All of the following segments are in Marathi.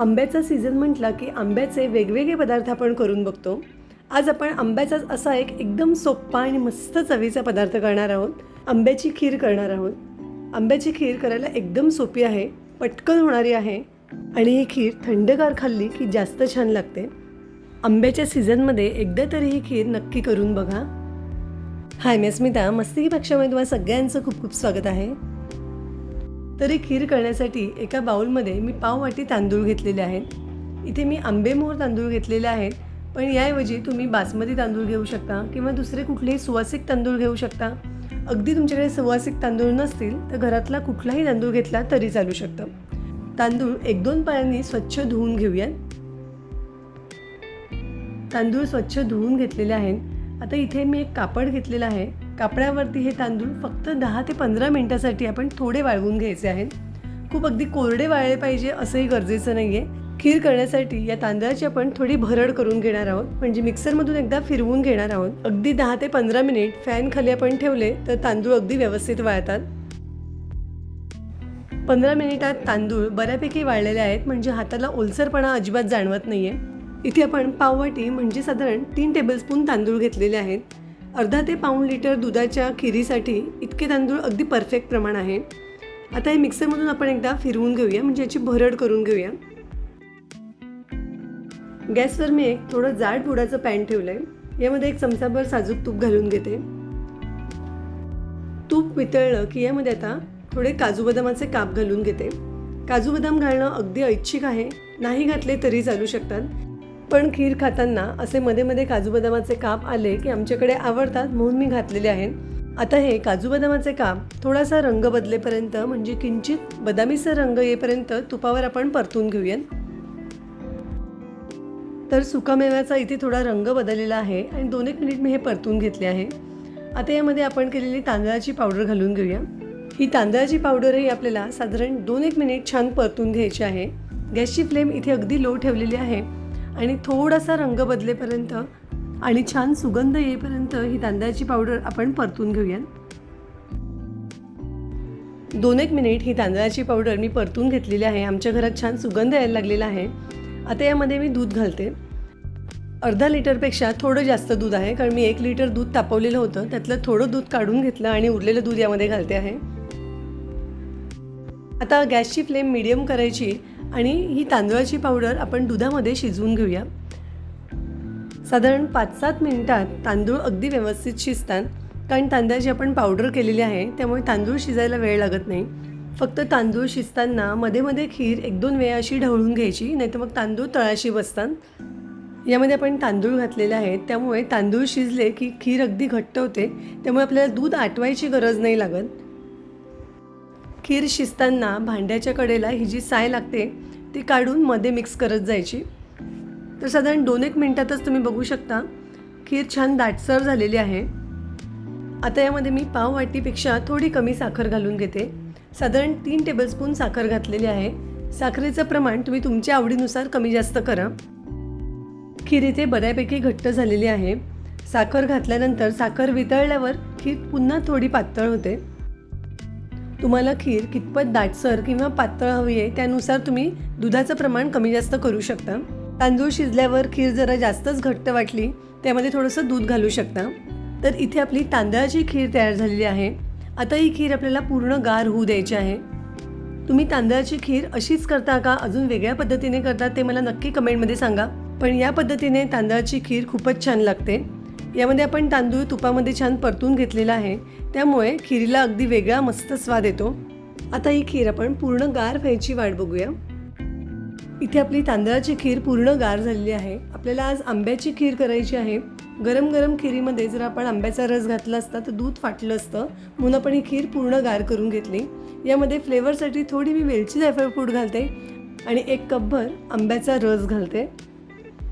आंब्याचा सीझन म्हटला की आंब्याचे वेगवेगळे पदार्थ आपण करून बघतो. आज आपण आंब्याचाच असा एक एकदम सोप्पा आणि मस्त चवीचा पदार्थ करणार आहोत. आंब्याची खीर करणार आहोत. आंब्याची खीर करायला एकदम सोपी आहे पटकन होणारी आहे आणि ही खीर थंडगार खाल्ली की जास्त छान लागते. आंब्याच्या सीझनमध्ये एकदा तरी ही खीर नक्की करून बघा. हाय मी अस्मिता. मस्ती पक्षामध्ये तुम्हाला सगळ्यांचं खूप खूप स्वागत आहे. तरी खीर करण्यासाठी एका बाउलमध्ये मी पाव वाटी तांदूळ घेतलेले आहेत. इथे मी आंबेमोहर तांदूळ घेतलेले आहेत. पण याऐवजी तुम्ही बासमती तांदूळ घेऊ शकता किंवा दुसरे कुठलेही सुवासिक तांदूळ घेऊ शकता. अगदी तुमच्याकडे सुवासिक तांदूळ नसतील तर घरातला कुठलाही तांदूळ घेतला तरी चालू शकतं. तांदूळ एक दोन पायांनी स्वच्छ धुवून घेऊयात. तांदूळ स्वच्छ धुवून घेतलेले आहेत. आता इथे मी एक कापड घेतलेलं आहे. कापडावरती हे तांदूळ फक्त दहा ते पंधरा मिनटासाठी आपण थोडे वाळवून घ्यायचे आहेत. खूप अगदी कोरडे वाळले पाहिजे असंही गरजेचं नाही आहे खीर करण्यासाठी या तांदळाची आपण थोडी भरड करून घेणार आहोत. म्हणजे मिक्सरमधून एकदा फिरवून घेणार आहोत. अगदी दहा ते पंधरा मिनिट फॅन खाली आपण ठेवले तर तांदूळ अगदी व्यवस्थित वाळतात. पंधरा मिनिटात तांदूळ बऱ्यापैकी वाळलेले आहेत. म्हणजे हाताला ओलसरपणा अजिबात जाणवत नाही आहे इथे आपण पाववाटी म्हणजे साधारण तीन टेबलस्पून तांदूळ घेतलेले आहेत. अर्धा ते पाऊण लिटर दुधाच्या खिरीसाठी इतके तांदूळ अगदी परफेक्ट प्रमाण आहे. आता हे मिक्सरमधून आपण एकदा फिरवून घेऊया म्हणजे याची भरड करून घेऊया. गॅसवर मी एक थोडं जाड बुडाचं पॅन ठेवलं आहे यामध्ये एक चमचाभर साजूक तूप घालून घेते. तूप वितळलं की यामध्ये आता थोडे काजू बदामाचे काप घालून घेते. काजू बदाम घालणं अगदी ऐच्छिक आहे. नाही घातले तरी चालू शकतात. पण खीर खाताना असे मध्ये मध्ये काजू बदामाचे काप आले की आमच्याकडे आवडतात म्हणून मी घातलेले आहेत. आता हे काजू बदामाचे काप थोडासा रंग बदलेपर्यंत म्हणजे किंचित बदामीचा रंग येईपर्यंत तुपावर आपण परतून घेऊयात. तर सुकामेव्याचा इथे थोडा रंग बदललेला आहे आणि दोन एक मिनिट मी हे परतून घेतले आहे. आता यामध्ये आपण केलेली तांदळाची पावडर घालून घेऊया. ही तांदळाची पावडरही आपल्याला साधारण दोन एक मिनिट छान परतून घ्यायची आहे. गॅसची फ्लेम इथे अगदी लो ठेवलेली आहे. आणि थोडासा रंग बदलेपर्यंत आणि छान सुगंध येईपर्यंत ही तांदळाची पावडर आपण परतून घेऊया दोन एक मिनिट ही तांदळाची पावडर मी परतून घेतलेली आहे. आमच्या घरात छान सुगंध यायला लागलेला आहे. आता यामध्ये मी दूध घालते. अर्धा लिटरपेक्षा थोडं जास्त दूध आहे कारण मी एक लिटर दूध तापवलेलं होतं. त्यातलं थोडं दूध काढून घेतलं आणि उरलेलं दूध यामध्ये घालते आहे. आता गॅसची फ्लेम मिडियम करायची आणि ही तांदळाची पावडर आपण दुधामध्ये शिजवून घेऊया. साधारण पाच सात मिनटात तांदूळ अगदी व्यवस्थित शिजतात. कारण तांदळाची आपण पावडर केलेली आहे त्यामुळे तांदूळ शिजायला वेळ लागत नाही. फक्त तांदूळ शिजताना मध्ये मध्ये खीर एक दोन वेळा अशी ढवळून घ्यायची नाहीतर मग तांदूळ तळाशी बसतात. यामध्ये आपण तांदूळ घातलेले आहेत त्यामुळे तांदूळ शिजले की खीर अगदी घट्ट होते. त्यामुळे आपल्याला दूध आटवायची गरज नाही लागत. खीर शिजताना भांड्याच्या कडेला ही जी साय लागते ती काढून मध्ये मिक्स करत जायची. तर साधारण दोन एक मिनटातच तुम्ही बघू शकता खीर छान दाटसर झालेली आहे. आता यामध्ये मी पाव वाटीपेक्षा थोडी कमी साखर घालून घेते. साधारण तीन टेबलस्पून साखर घातलेली आहे. साखरेचं प्रमाण तुम्ही तुमच्या आवडीनुसार कमी जास्त करा. खीर इथे बऱ्यापैकी घट्ट झालेली आहे. साखर घातल्यानंतर साखर वितळल्यावर खीर पुन्हा थोडी पातळ होते. तुम्हाला खीर कितपत दाटसर किंवा पातळ हवी आहे त्यानुसार तुम्ही दुधाचं प्रमाण कमी जास्त करू शकता. तांदूळ शिजल्यावर खीर जरा जास्तच घट्ट वाटली त्यामध्ये थोडंसं दूध घालू शकता. तर इथे आपली तांदळाची खीर तयार झालेली आहे. आता ही खीर आपल्याला पूर्ण गार होऊ द्यायची आहे. तुम्ही तांदळाची खीर अशीच करता का अजून वेगळ्या पद्धतीने करता ते मला नक्की कमेंटमध्ये सांगा. पण या पद्धतीने तांदळाची खीर खूपच छान लागते. यामध्ये आपण तांदूळ तुपामध्ये छान परतून घेतलेला आहे. त्यामुळे खिरीला अगदी वेगळा मस्त स्वाद येतो. आता ही खीर आपण पूर्ण गार व्हायची वाट बघूया. इथे आपली तांदळाची खीर पूर्ण गार झालेली आहे. आपल्याला आज आंब्याची खीर करायची आहे. गरम गरम खिरीमध्ये जर आपण आंब्याचा रस घातला असता तर दूध फाटलं असतं. म्हणून आपण ही खीर पूर्ण गार करून घेतली. यामध्ये फ्लेवरसाठी थोडी मी वेलची जायफळ पूड घालते आणि एक कपभर आंब्याचा रस घालते.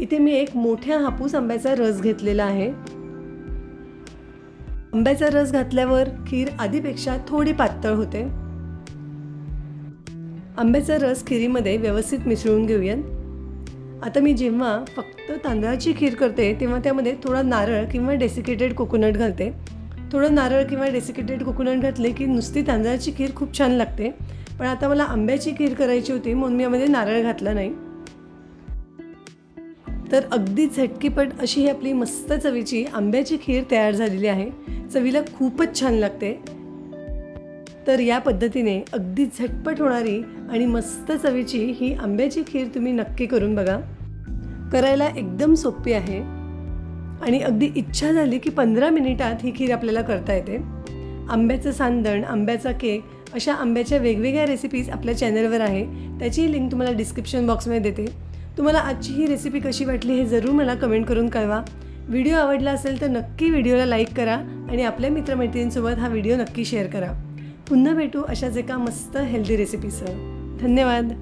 इथे मी एक मोठ्या हापूस आंब्याचा रस घेतलेला आहे. आंब्याचा रस घातल्यावर खीर आधीपेक्षा थोडी पातळ होते. आंब्याचा रस खिरीमध्ये व्यवस्थित मिसळून घेऊयात. आता मी जेव्हा फक्त तांदळाची खीर करते तेव्हा त्यामध्ये थोडा नारळ किंवा डेसिकेटेड कोकोनट घालते. थोडं नारळ किंवा डेसिकेटेड कोकोनट घातले की नुसती तांदळाची खीर खूप छान लागते. पण आता मला आंब्याची खीर करायची होती म्हणून मी यामध्ये नारळ घातला नाही. तर अगदी झटकीपट अशी ही आपली मस्त चवीची आंब्याची खीर तयार झालेली आहे. चवीला खूपच छान लागते. तर या पद्धतीने अगदी झटपट होणारी आणि मस्त चवीची ही आंब्याची खीर तुम्ही नक्की करून बघा. करायला एकदम सोपी आहे. आणि अगदी इच्छा झाली की पंधरा मिनिटात ही खीर आपल्याला करता येते. आंब्याचं सांदण आंब्याचा केक अशा आंब्याच्या वेगवेगळ्या रेसिपीज आपल्या चॅनलवर आहे. त्याची लिंक तुम्हाला डिस्क्रिप्शन बॉक्समध्ये देते. तुम्हाला आजची ही रेसिपी कशी वाटली हे जरूर मला कमेंट करून कळवा. व्हिडिओ आवडला असेल तर नक्की व्हिडिओला लाईक करा आणि आपल्या मित्रमैत्रिणींसोबत हा व्हिडिओ नक्की शेअर करा. पुन्हा भेटू अशाच एका मस्त हेल्दी रेसिपीसह धन्यवाद.